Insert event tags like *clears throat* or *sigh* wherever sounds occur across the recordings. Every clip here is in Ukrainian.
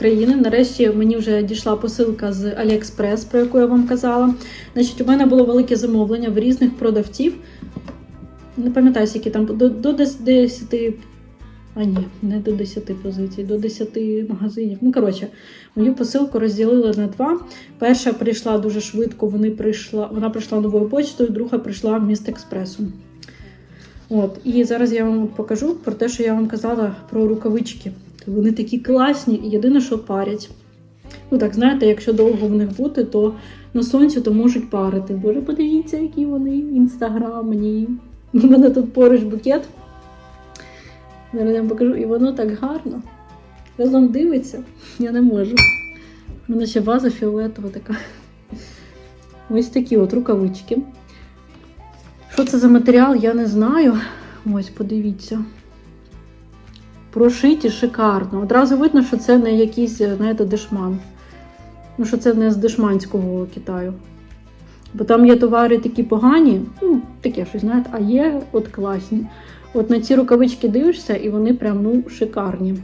України. Нарешті мені вже дійшла посилка з AliExpress, про яку я вам казала. Значить, у мене було велике замовлення в різних продавців. Не пам'ятаю, скільки там до, до 10. А ні, не до 10 позицій, до 10 магазинів. Ну, коротше, мою посилку розділили на два. Перша прийшла дуже швидко, вони прийшла, вона прийшла новою почтою, друга прийшла міст експресом. От, і зараз я вам покажу про те, що я вам казала про рукавички. Вони такі класні, і єдине, що парять. Ну так, знаєте, якщо довго в них бути, то на сонці то можуть парити. Боже, подивіться, які вони інстаграмні. У мене тут поруч букет. Зараз я вам покажу, і воно так гарно. Разом дивиться, я не можу. У мене ще ваза фіолетова така. Ось такі от рукавички. Що це за матеріал, я не знаю. Ось, подивіться. Прошиті шикарно. Одразу видно, що це не якийсь, знаєте, дешман. Ну, що це не з дешманського Китаю. Бо там є товари такі погані, ну, таке щось, знаєте, а є от класні. От на ці рукавички дивишся, і вони прям ну, шикарні.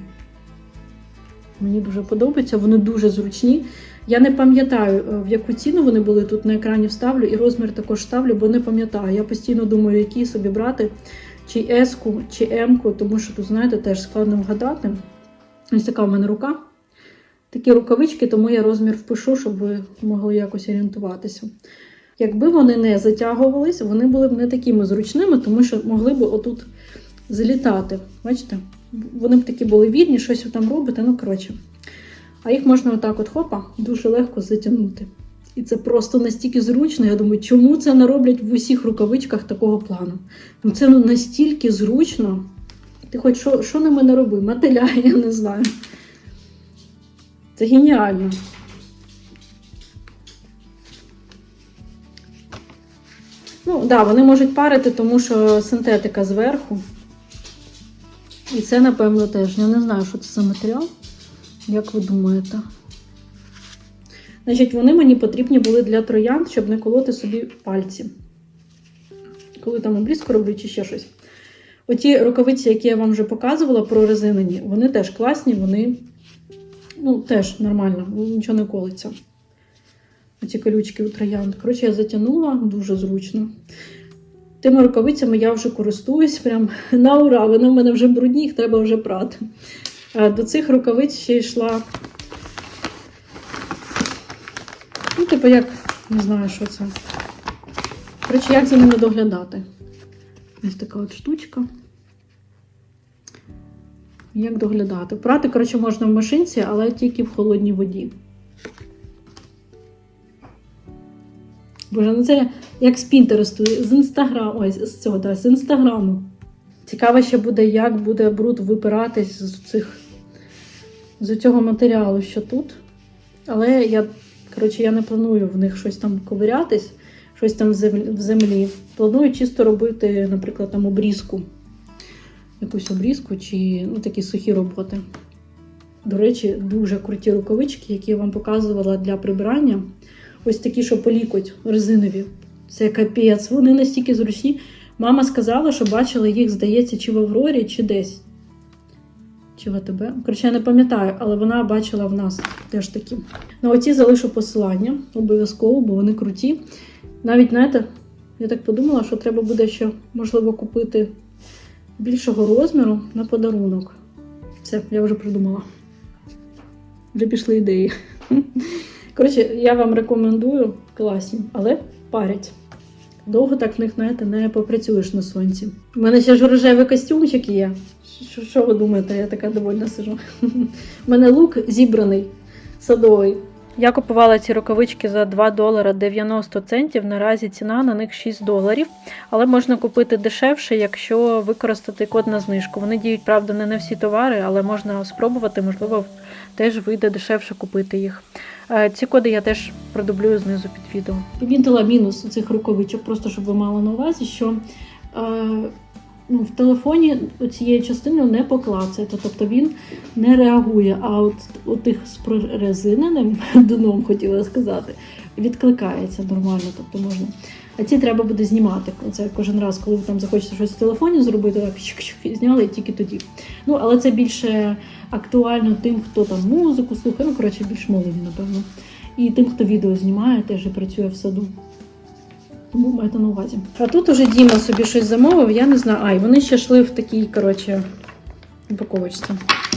Мені дуже подобається, вони дуже зручні. Я не пам'ятаю, е, в яку ціну вони були тут на екрані вставлю, і розмір також ставлю, бо не пам'ятаю. Я постійно думаю, які собі брати, чи S-ку, чи М-ку, тому що тут, знаєте, теж складно вгадати. Ось така в мене рука. Такі рукавички, тому я розмір впишу, щоб ви могли якось орієнтуватися. Якби вони не затягувались, вони були б не такими зручними, тому що могли б отут залітати. Бачите? Вони б такі були відні, щось ви там робите, ну коротше. А їх можна отак от хопа, дуже легко затягнути. І це просто настільки зручно. Я думаю, чому це не роблять в усіх рукавичках такого плану? Ну це ну, настільки зручно. Ти хоч що, що на мене роби? Мотиля, *laughs* я не знаю. Це геніально. Ну, так, да, вони можуть парити, тому що синтетика зверху. І це, напевно, теж. Я не знаю, що це за матеріал. Як ви думаєте? Значить, вони мені потрібні були для троянд, щоб не колоти собі пальці. Коли там обрізку роблю чи ще щось. Оті рукавиці, які я вам вже показувала прорезинені, вони теж класні, вони ну, теж нормально, нічого не колиться. Оці колючки у троянд. Коротше, я затягнула дуже зручно. Тими рукавицями я вже користуюсь прям *laughs* на ура. Вони в мене вже брудні, їх треба вже прати. До цих рукавиць ще йшла. Ну, типу, як, не знаю, що це. Коротше, як за ними доглядати? Ось така от штучка. Як доглядати? Прати, коротше, можна в машинці, але тільки в холодній воді. Боже, ну це як з Пінтересту, з інстаграму, ось з цього, да, з інстаграму. Цікаво ще буде, як буде бруд випиратись з цих з цього матеріалу, що тут. Але я, коротше, я не планую в них щось там ковирятись, щось там в землі. Планую чисто робити, наприклад, там обрізку. Якусь обрізку чи ну, такі сухі роботи. До речі, дуже круті рукавички, які я вам показувала для прибирання. Ось такі, що полікоть, резинові. Це капець. Вони настільки зручні. Мама сказала, що бачила їх, здається, чи в Аврорі, чи десь. Чи в АТБ. Коротше, я не пам'ятаю, але вона бачила в нас теж такі. На оці залишу посилання обов'язково, бо вони круті. Навіть, знаєте, я так подумала, що треба буде ще, можливо, купити більшого розміру на подарунок. Все, я вже придумала. Вже пішли ідеї. *laughs* Коротше, я вам рекомендую класні, але парять. Довго так в них, знаєте, не попрацюєш на сонці. У мене ще ж рожевий костюмчик є. Що, що ви думаєте? Я така довольна сижу. У мене лук зібраний, садовий. Я купувала ці рукавички за 2 долара 90 центів. Наразі ціна на них 6 доларів. Але можна купити дешевше, якщо використати код на знижку. Вони діють, правда, не на всі товари, але можна спробувати, можливо, теж вийде дешевше купити їх. Е, Ці коди я теж продублюю знизу під відео. Помітила мінус цих рукавичок, просто щоб ви мали на увазі, що е, ну, в телефоні цією частиною не поклацаєте, тобто він не реагує. А от у тих з прорезиненим *laughs* дном, хотіла сказати, відкликається нормально, тобто можна А ці треба буде знімати. Це кожен раз, коли ви там захочете щось в телефоні зробити, так чик-чик, і зняли і тільки тоді. Ну, але це більше актуально тим, хто там музику слухає, ну, коротше, більш молоді, напевно. І тим, хто відео знімає, теж і працює в саду. Тому майте на увазі. А тут уже Діма собі щось замовив, я не знаю. А, і вони ще йшли в такій, коротше, упаковочці.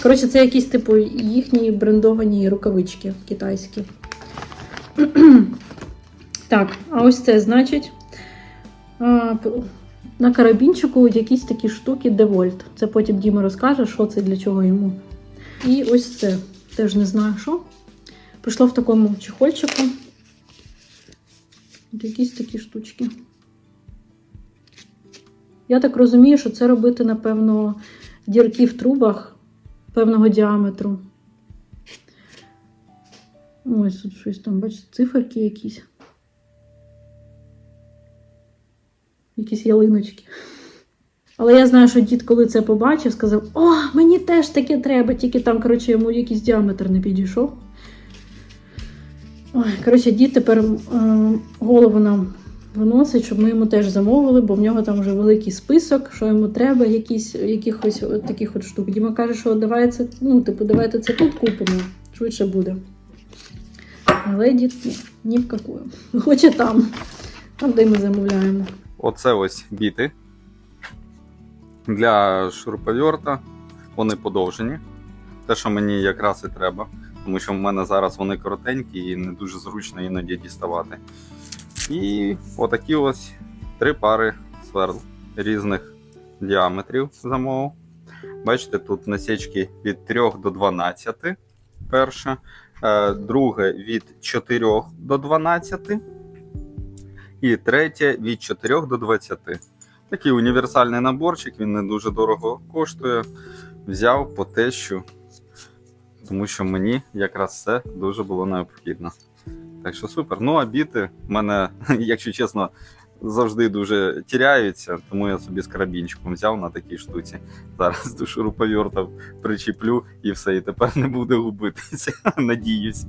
Коротше, це якісь, типу, їхні брендовані рукавички китайські. *clears throat* Так, а ось це значить. На карабінчику якісь такі штуки Девольт. Це потім Діма розкаже, що це для чого йому. І ось це. Теж не знаю що. Прийшло в такому чехольчику. От якісь такі штучки. Я так розумію, що це робити, напевно, дірки в трубах певного діаметру. Ось тут щось там, бачите, циферки якісь. Якісь ялиночки. Але я знаю, що дід, коли це побачив, сказав: О, мені теж таке треба, тільки там, коротше, йому якийсь діаметр не підійшов. Ой, коротше, дід тепер е, голову нам виносить, щоб ми йому теж замовили, бо в нього там вже великий список, що йому треба, якісь, якихось от таких от штук. Діма каже, що давай це, ну, типу, давайте це тут купимо, швидше буде. Але дід ні, ні в какую. *laughs* Хоче там, там, де ми замовляємо. Оце ось біти для шуруповерта. Вони подовжені. Те, що мені якраз і треба, тому що в мене зараз вони коротенькі і не дуже зручно іноді діставати. І отакі ось три пари сверл різних діаметрів замовив. Бачите, тут насічки від 3 до 12. Перше. Друге від 4 до 12. І третє від 4 до 20. Такий універсальний наборчик, він не дуже дорого коштує. Взяв по те, що тому що мені якраз це дуже було необхідно. Так що супер. Ну, а біти в мене, *laughs* якщо чесно, завжди дуже тіряються, тому я собі з карабінчиком взяв на такій штуці. Зараз до шуруповерта причіплю і все, і тепер не буде губитися. *laughs* Надіюсь.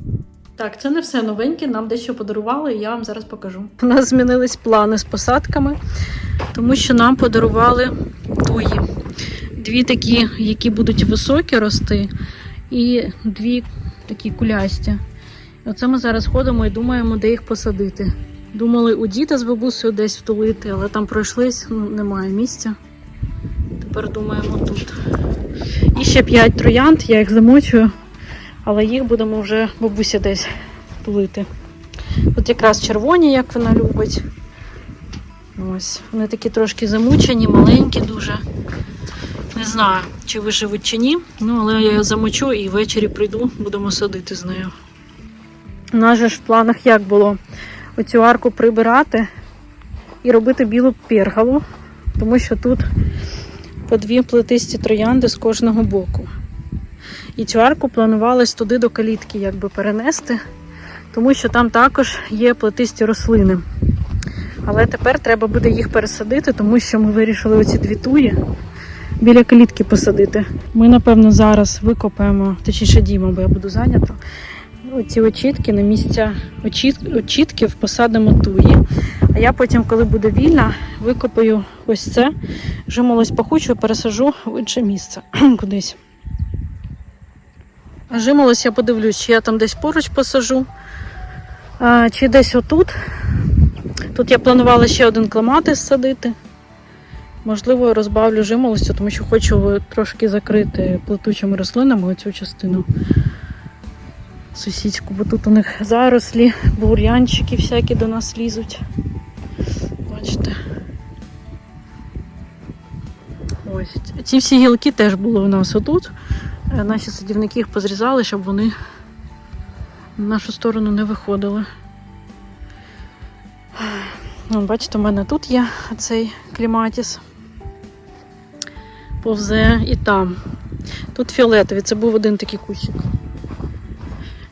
Так, це не все новеньке, нам дещо подарували, і я вам зараз покажу. У нас змінились плани з посадками, тому що нам подарували туї. Дві такі, які будуть високі рости, і дві такі кулясті. Оце ми зараз ходимо і думаємо, де їх посадити. Думали у діда з бабусею десь втулити, але там пройшлись, ну, немає місця. Тепер думаємо тут. І ще п'ять троянд, я їх замочую але їх будемо вже бабуся десь тулити. От якраз червоні, як вона любить. Ось. Вони такі трошки замучені, маленькі дуже. Не знаю, чи виживуть чи ні. Ну, але я замочу і ввечері прийду, будемо садити з нею. У нас же ж в планах як було оцю арку прибирати і робити білу пергалу, тому що тут по дві плетисті троянди з кожного боку. І цю арку планувалось туди до калітки якби перенести, тому що там також є плетисті рослини. Але тепер треба буде їх пересадити, тому що ми вирішили оці дві туї біля калітки посадити. Ми, напевно, зараз викопаємо, точніше Діма, бо я буду зайнята. Оці очітки на місця очіт- очітків посадимо туї. А я потім, коли буде вільна, викопаю ось це, жимолось пахучу, пересажу в інше місце *clears throat* кудись. А Жимолось, я подивлюсь, чи я там десь поруч посажу, чи десь отут. Тут я планувала ще один клематис садити. Можливо, розбавлю жимолостю, тому що хочу трошки закрити плетучими рослинами оцю частину сусідську, бо тут у них зарослі, бур'янчики всякі до нас лізуть. Бачите. Ось. Ці всі гілки теж були у нас отут. Е, Наші садівники їх позрізали, щоб вони на нашу сторону не виходили. Бачите, у мене тут є цей кліматіс. Повзе і там. Тут фіолетовий, це був один такий кущик.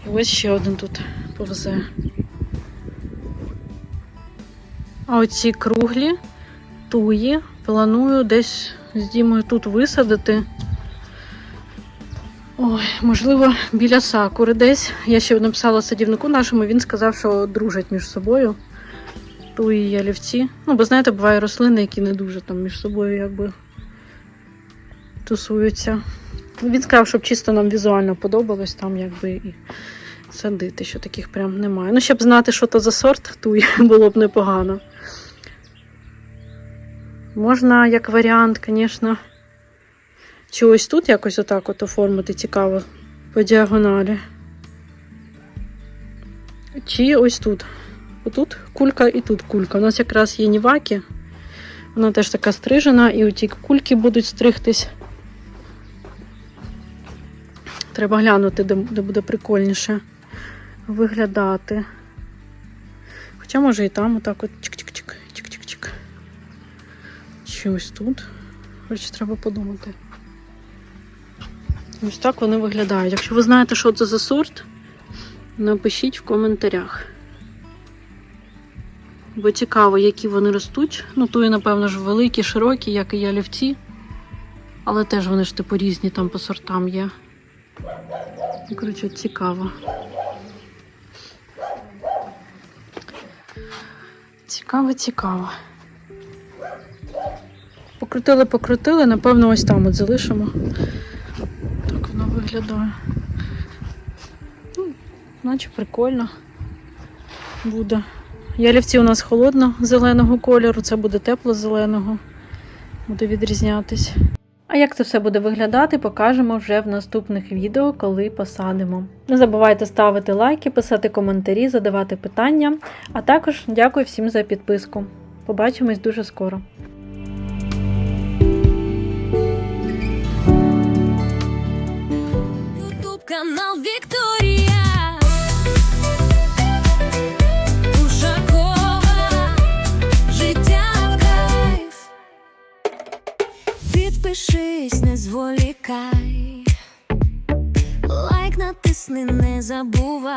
І ось ще один тут повзе. А оці круглі туї планую десь з Дімою тут висадити. Ой, можливо, біля сакури десь. Я ще написала садівнику нашому, він сказав, що дружать між собою. туї ялівці. Ну, бо знаєте, буває рослини, які не дуже там між собою якби тусуються. Він сказав, щоб чисто нам візуально подобалось там, якби і садити, що таких прям немає. Ну, щоб знати, що то за сорт туї, *laughs* було б непогано. Можна, як варіант, звісно, чи ось тут якось отак от оформити цікаво по діагоналі. Чи ось тут. Отут кулька і тут кулька. У нас якраз є ніваки. Вона теж така стрижена, і оті кульки будуть стригтись. Треба глянути, де, де буде прикольніше виглядати. Хоча може і там отак от чик-чик-чик, чик-чик-чик. Чи ось тут. Коротше, треба подумати. Ось так вони виглядають. Якщо ви знаєте, що це за сорт, напишіть в коментарях. Бо цікаво, які вони ростуть. Ну, туї, напевно ж, великі, широкі, як і ялівці. Але теж вони ж типу різні там по сортам є. Ну, Коротше, цікаво. Цікаво, цікаво. Покрутили, покрутили, напевно, ось там от залишимо. Так воно виглядає. Ну, наче прикольно буде. Ялівці у нас холодно зеленого кольору, це буде тепло зеленого, буде відрізнятись. А як це все буде виглядати, покажемо вже в наступних відео, коли посадимо. Не забувайте ставити лайки, писати коментарі, задавати питання. А також дякую всім за підписку. Побачимось дуже скоро. Канал Вікторія. Зволікай.